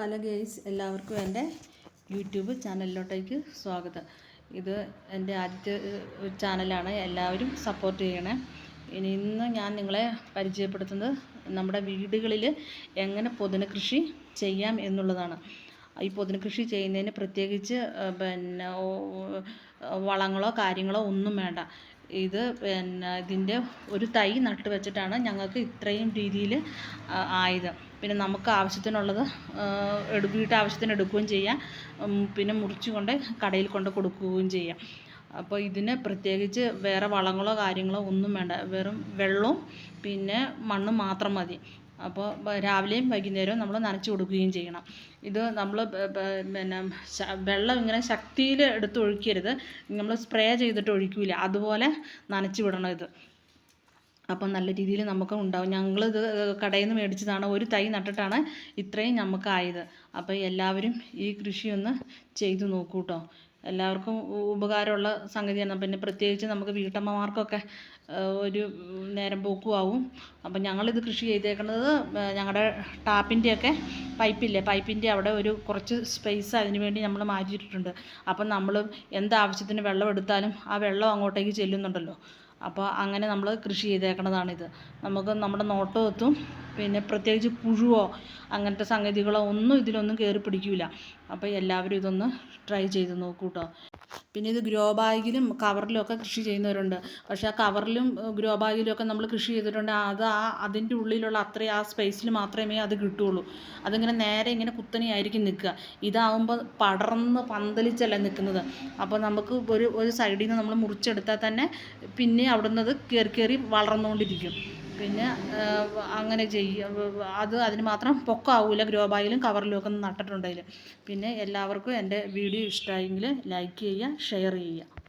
Hello guys എല്ലാവർക്കും എന്റെ YouTube ചാനലിലോട്ടേക്ക് സ്വാഗതം. ഇത് എന്റെ ആദ്യത്തെ ചാനലാണ്. എല്ലാവരും സപ്പോർട്ട് ചെയ്യണേ. ഇനി ഇന്ന് ഞാൻ നിങ്ങളെ പരിചയപ്പെടുത്തുന്നത് നമ്മുടെ വീടുകളിൽ എങ്ങനെ പുതിന കൃഷി ചെയ്യാം എന്നുള്ളതാണ്. ഈ ഇതിന് കൃഷി ചെയ്യുന്നതിന് പ്രത്യേകിച്ച് പിന്നെ വളങ്ങളോ കാര്യങ്ങളോ ഒന്നും വേണ്ട. ഇത് പിന്നെ ഇതിന്റെ ഒരു തൈ നട്ട് വെച്ചിട്ടാണ് ഞങ്ങൾക്ക് ഇത്രയും രീതിയിൽ ആയത്. പിന്നെ നമുക്ക് ആവശ്യത്തിനുള്ളത് വീട്ടാവശ്യത്തിന് എടുക്കുകയും ചെയ്യാം. പിന്നെ മുറിച്ച് കൊണ്ട് കടയിൽ കൊണ്ട് കൊടുക്കുകയും ചെയ്യാം. അപ്പോൾ ഇതിന് പ്രത്യേകിച്ച് വേറെ വളങ്ങളോ കാര്യങ്ങളോ ഒന്നും വേണ്ട. വെറും വെള്ളവും പിന്നെ മണ്ണും മാത്രം മതി. അപ്പോൾ രാവിലെയും വൈകുന്നേരവും നമ്മൾ നനച്ച് കൊടുക്കുകയും ചെയ്യണം. ഇത് നമ്മൾ പിന്നെ വെള്ളം ഇങ്ങനെ ശക്തിയിൽ എടുത്ത് ഒഴിക്കരുത്. നമ്മൾ സ്പ്രേ ചെയ്തിട്ട് ഒഴിക്കില്ല അതുപോലെ നനച്ച് വിടണം ഇത്. അപ്പം നല്ല രീതിയിൽ നമുക്ക് ഉണ്ടാവും. ഞങ്ങളിത് കടയിൽ നിന്ന് മേടിച്ചതാണ്. ഒരു തൈ നട്ടിട്ടാണ് ഇത്രയും നമുക്കായത് അപ്പോൾ എല്ലാവരും ഈ കൃഷിയൊന്ന് ചെയ്തു നോക്കൂ കേട്ടോ. എല്ലാവർക്കും ഉപകാരമുള്ള സംഗതിയാണ്. പിന്നെ പ്രത്യേകിച്ച് നമുക്ക് വീട്ടമ്മമാർക്കൊക്കെ ഒരു നേരം പോക്കും ആവും അപ്പം ഞങ്ങളിത് കൃഷി ചെയ്തേക്കുന്നത് ഞങ്ങളുടെ ടാപ്പിന്റെയൊക്കെ പൈപ്പില്ലേ? പൈപ്പിന്റെ അവിടെ ഒരു കുറച്ച് സ്പേസ് അതിന് വേണ്ടി നമ്മൾ മാറ്റിയിട്ടുണ്ട് അപ്പം നമ്മൾ എന്താവശ്യത്തിന് വെള്ളം എടുത്താലും ആ വെള്ളം അങ്ങോട്ടേക്ക് ചെല്ലുന്നുണ്ടല്ലോ. അപ്പോൾ അങ്ങനെ നമ്മൾ കൃഷി ചെയ്തേക്കണതാണിത്. നമുക്ക് നമ്മുടെ നോട്ടവും എത്തും. പിന്നെ പ്രത്യേകിച്ച് പുഴുവോ അങ്ങനത്തെ സംഗതികളോ ഒന്നും ഇതിലൊന്നും കയറി പിടിക്കില്ല അപ്പോൾ എല്ലാവരും ഇതൊന്ന് ട്രൈ ചെയ്ത് നോക്കൂ കേട്ടോ പിന്നെ ഇത് ഗ്രോ ബാഗിലും കവറിലും ഒക്കെ കൃഷി ചെയ്യുന്നവരുണ്ട്. പക്ഷേ ആ കവറിലും ഗ്രോ ബാഗിലും ഒക്കെ നമ്മൾ കൃഷി ചെയ്തിട്ടുണ്ട്. അത് ആ അതിന്റെ ഉള്ളിലുള്ള അത്രയും ആ സ്പേസിൽ മാത്രമേ അത് കിട്ടുള്ളൂ. അതിങ്ങനെ നേരെ ഇങ്ങനെ കുത്തനെയായിരിക്കും നിൽക്കുക. ഇതാവുമ്പോൾ പടർന്ന് പന്തലിച്ചല്ല നിൽക്കുന്നത്. അപ്പോൾ നമുക്ക് ഒരു ഒരു സൈഡിൽ നിന്ന് നമ്മൾ മുറിച്ചെടുത്താൽ തന്നെ പിന്നെ അവിടുന്ന് അത് കയറി കയറി വളർന്നുകൊണ്ടിരിക്കും. പിന്നെ അങ്ങനെ ചെയ്യും അത് അതിന് മാത്രം പൊക്കമാവില്ല ഗ്രോ ബാഗിലും കവറിലും ഒക്കെ നട്ടിട്ടുണ്ടെങ്കിൽ പിന്നെ എല്ലാവർക്കും എന്റെ വീഡിയോ ഇഷ്ടമായെങ്കിൽ ലൈക്ക് ചെയ്യുക ഷെയർ ചെയ്യുക.